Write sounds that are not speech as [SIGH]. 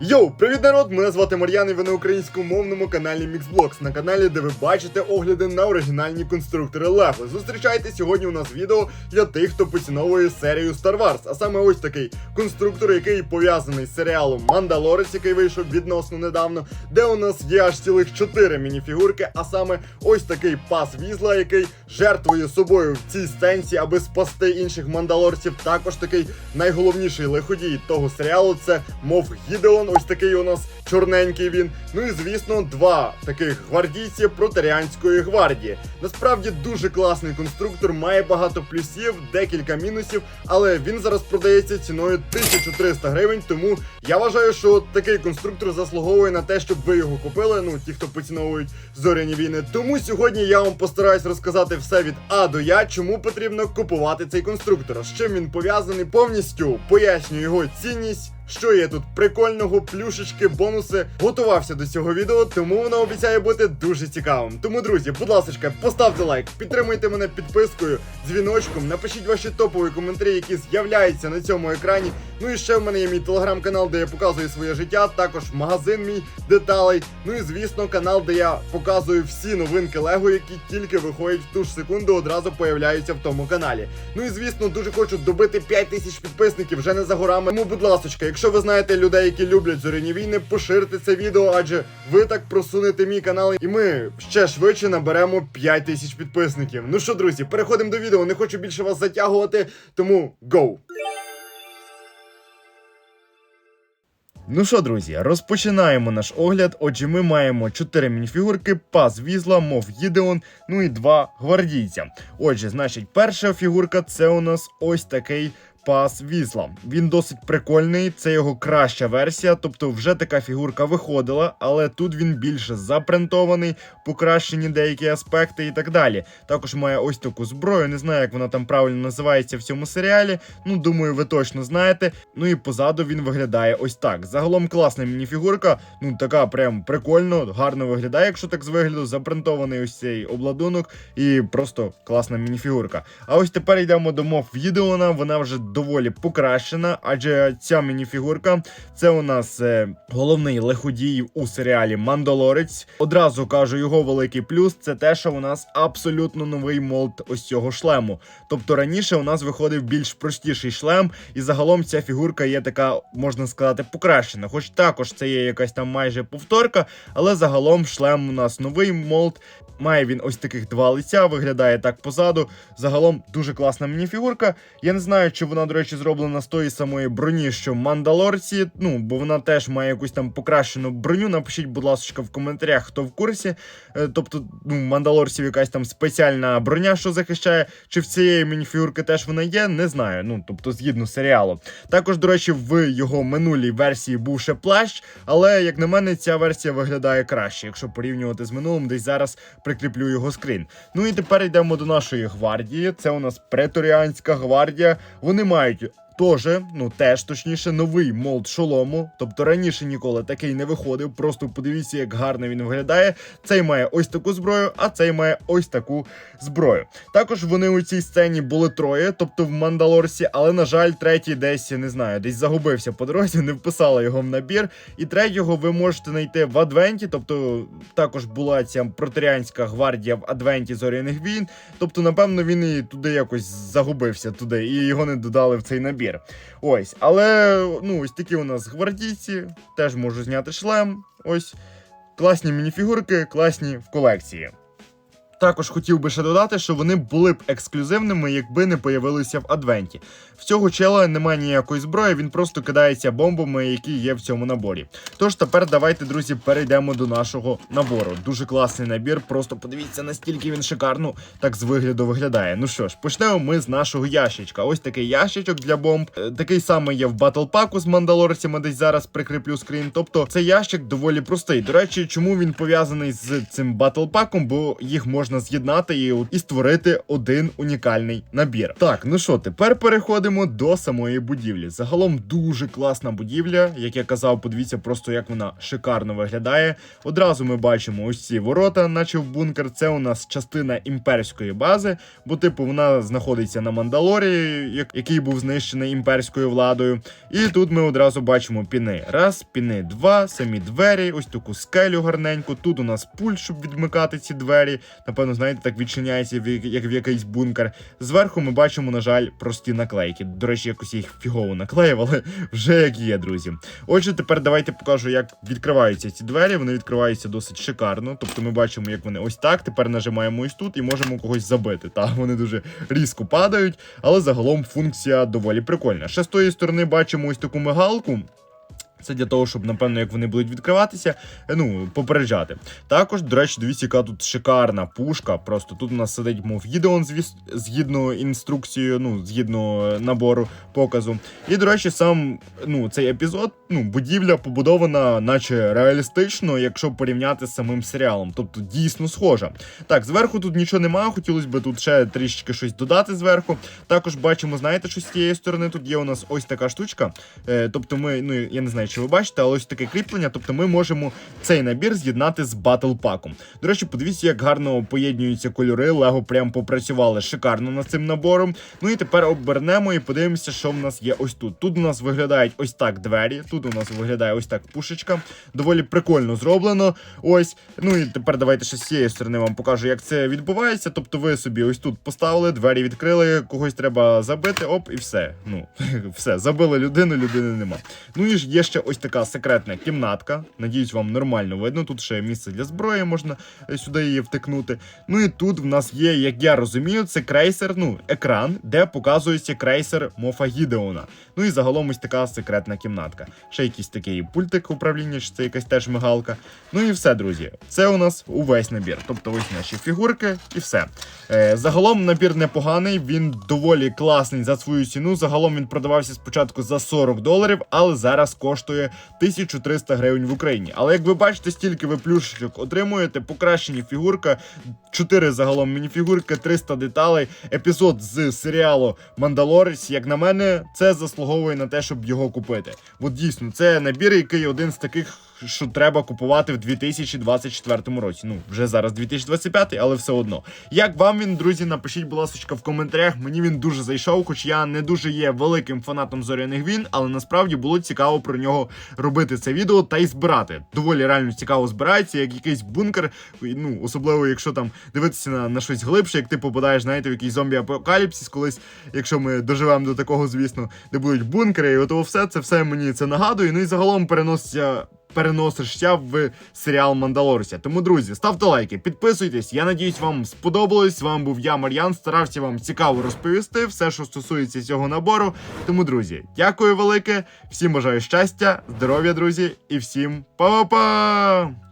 Йоу, привіт народ! Мене звати Мар'ян і ви на українськомовному каналі Mixblocks, на каналі, де ви бачите огляди на оригінальні конструктори Lego. Зустрічайте сьогодні у нас відео для тих, хто поціновує серію Star Wars. А саме ось такий конструктор, який пов'язаний з серіалом Мандалорець, який вийшов відносно недавно, де у нас є аж цілих 4 мініфігурки, а саме ось такий пас візла, який жертвує собою в цій сценці, аби спасти інших мандалорців. Також такий найголовніший лиходій того серіалу це мов Гідеон. Ось такий у нас чорненький він. Ну і звісно, два таких гвардійці протеріанської гвардії. Насправді дуже класний конструктор, має багато плюсів, декілька мінусів, але він зараз продається ціною 1300 гривень. Тому я вважаю, що такий конструктор заслуговує на те, щоб ви його купили. Ну, ті, хто поціновують зоряні війни. Тому сьогодні я вам постараюсь розказати все від А до Я, чому потрібно купувати цей конструктор, з чим він пов'язаний повністю, пояснюю його цінність. Що є тут прикольного, плюшечки, бонуси. Готувався до цього відео, тому воно обіцяє бути дуже цікавим. Тому, друзі, будь ласка, поставте лайк, підтримуйте мене підпискою, дзвіночком, напишіть ваші топові коментарі, які з'являються на цьому екрані. Ну і ще в мене є мій телеграм-канал, де я показую своє життя, також магазин мій деталей. Ну і звісно, канал, де я показую всі новинки Лего, які тільки виходять в ту ж секунду, одразу появляються в тому каналі. Ну і звісно, дуже хочу добити 5 тисяч підписників вже не за горами. Тому, будь ласка, якщо ви знаєте людей, які люблять зоряні війни, поширте це відео, адже ви так просунете мій канал, і ми ще швидше наберемо 5 тисяч підписників. Ну що, друзі, переходимо до відео. Не хочу більше вас затягувати, тому go! Ну що, друзі, розпочинаємо наш огляд. Отже, ми маємо 4 мініфігурки, пас візла, мов Гідеон, ну і два гвардійця. Отже, значить, перша фігурка це у нас ось такий. Пас Візла. Він досить прикольний, це його краща версія, тобто вже така фігурка виходила, але тут він більше запринтований, покращені деякі аспекти і так далі. Також має ось таку зброю, не знаю, як вона там правильно називається в цьому серіалі. Ну, думаю, ви точно знаєте. Ну і позаду він виглядає ось так. Загалом класна мініфігурка, ну така прям прикольно, гарно виглядає, якщо так з вигляду, запринтований ось цей обладунок, і просто класна мініфігурка. А ось тепер йдемо до мов Відеона, вона вже доволі покращена, адже ця мініфігурка це у нас е, головний лиходій у серіалі Мандалорець. Одразу кажу, його великий плюс це те, що у нас абсолютно новий молд ось цього шлему. Тобто раніше у нас виходив більш простіший шлем, і загалом ця фігурка є така, можна сказати, покращена. Хоч також це є якась там майже повторка, але загалом шлем у нас новий молд. Має він ось таких два лиця, виглядає так позаду. Загалом дуже класна мініфігурка. Я не знаю, чи вона, до речі, зроблена з тої самої броні, що Мандалорці. Ну, бо вона теж має якусь там покращену броню. Напишіть, будь ласка, в коментарях, хто в курсі. Е, Тобто, ну, Мандалорців якась там спеціальна броня, що захищає. Чи в цієї мініфігурки теж вона є, не знаю. Ну, тобто, згідно серіалу. Також, до речі, в його минулій версії був ще плащ, але, як на мене, ця версія виглядає краще, якщо порівнювати з минулим, десь зараз прикріплю його скрін. Ну і тепер йдемо до нашої гвардії. Це у нас преторіанська гвардія. Вони мають. Теж, ну теж точніше, новий молд шолому. Тобто раніше ніколи такий не виходив. Просто подивіться, як гарно він виглядає. Цей має ось таку зброю, а цей має ось таку зброю. Також вони у цій сцені були троє, тобто в Мандалорсі, але на жаль, третій десь не знаю, десь загубився по дорозі, не вписала його в набір. І третього ви можете знайти в Адвенті, тобто також була ця протеріанська гвардія в Адвенті зоряних війн. Тобто, напевно, він і туди якось загубився туди, і його не додали в цей набір. Ось, але ну, ось такі у нас гвардійці, теж можу зняти шлем. Ось класні мініфігурки, класні в колекції. Також хотів би ще додати, що вони були б ексклюзивними, якби не появилися в Адвенті. В цього чела немає ніякої зброї, він просто кидається бомбами, які є в цьому наборі. Тож тепер давайте, друзі, перейдемо до нашого набору. Дуже класний набір, просто подивіться, настільки він шикарно так з вигляду виглядає. Ну що ж, почнемо ми з нашого ящичка. Ось такий ящичок для бомб. Е, Такий самий є в Pack з мандалорцями, десь зараз прикріплю скрін. Тобто цей ящик доволі простий. До речі, чому він пов'язаний з цим Pack? Бо їх можна можна з'єднати і, і створити один унікальний набір. Так, ну що, тепер переходимо до самої будівлі. Загалом дуже класна будівля. Як я казав, подивіться просто, як вона шикарно виглядає. Одразу ми бачимо ось ці ворота, наче в бункер. Це у нас частина імперської бази, бо, типу, вона знаходиться на Мандалорі, який був знищений імперською владою. І тут ми одразу бачимо піни. Раз, піни два, самі двері, ось таку скелю гарненьку. Тут у нас пульт, щоб відмикати ці двері. Напевно, знаєте, так відчиняється, як в якийсь бункер. Зверху ми бачимо, на жаль, прості наклейки. До речі, якось я їх фігово наклеїв, [LAUGHS] вже як є, друзі. Отже, тепер давайте покажу, як відкриваються ці двері. Вони відкриваються досить шикарно. Тобто ми бачимо, як вони ось так. Тепер нажимаємо ось тут і можемо когось забити. Та вони дуже різко падають, але загалом функція доволі прикольна. Ще з тої сторони бачимо ось таку мигалку. Це для того, щоб, напевно, як вони будуть відкриватися, е, ну, попереджати. Також, до речі, дивіться, яка тут шикарна пушка. Просто тут у нас сидить, мов Гідеон, згідно інструкцією, ну, згідно е, набору показу. І, до речі, сам ну, цей епізод, ну, будівля побудована, наче реалістично, якщо порівняти з самим серіалом. Тобто дійсно схожа. Так, зверху тут нічого немає, хотілося б тут ще трішечки щось додати зверху. Також бачимо, знаєте, що з цієї сторони тут є у нас ось така штучка. Е, тобто ми, ну я не знаю, чи ви бачите, але ось таке кріплення. Тобто ми можемо цей набір з'єднати з батл паком. До речі, подивіться, як гарно поєднуються кольори. Лего прям попрацювали шикарно над цим набором. Ну і тепер обернемо і подивимося, що в нас є ось тут. Тут у нас виглядають ось так двері. Тут у нас виглядає ось так пушечка. Доволі прикольно зроблено. Ось. Ну і тепер давайте ще з цієї сторони вам покажу, як це відбувається. Тобто ви собі ось тут поставили, двері відкрили, когось треба забити, оп, і все. Ну, [LAUGHS] все, забили людину, людини нема. Ну і ж є ще ось така секретна кімнатка. Надіюсь, вам нормально видно. Тут ще місце для зброї, можна е, сюди її втикнути. Ну і тут в нас є, як я розумію, це крейсер, ну, екран, де показується крейсер Мофа Гідеона. Ну і загалом ось така секретна кімнатка. Ще якийсь такий пультик управління, чи це якась теж мигалка. Ну і все, друзі. Це у нас увесь набір. Тобто ось наші фігурки і все. Е, загалом набір непоганий, він доволі класний за свою ціну. Загалом він продавався спочатку за 40 доларів, але зараз коштує 1300 гривень в Україні. Але як ви бачите, стільки ви плюшечок отримуєте, покращені фігурка, 4 загалом мініфігурки, 300 деталей. Епізод з серіалу Мандалорець, як на мене, це заслуговує на те, щоб його купити. От дійсно, це набір, який один з таких. Що треба купувати в 2024 році. Ну, вже зараз 2025, але все одно. Як вам він, друзі, напишіть, будь ласка, в коментарях. Мені він дуже зайшов, хоч я не дуже є великим фанатом зоряних війн, але насправді було цікаво про нього робити це відео та й збирати. Доволі реально цікаво збирається, як якийсь бункер. Ну, особливо, якщо там дивитися на, на щось глибше, як ти попадаєш, знаєте, в якийсь зомбі-апокаліпсис, колись, якщо ми доживемо до такого, звісно, де будуть бункери, і от все це все мені це нагадує. Ну і загалом переноситься переносишся в серіал Мандалорця. Тому, друзі, ставте лайки, підписуйтесь. Я надіюсь, вам сподобалось. З вами був я, Мар'ян. Старався вам цікаво розповісти все, що стосується цього набору. Тому, друзі, дякую велике. Всім бажаю щастя, здоров'я, друзі, і всім па-па!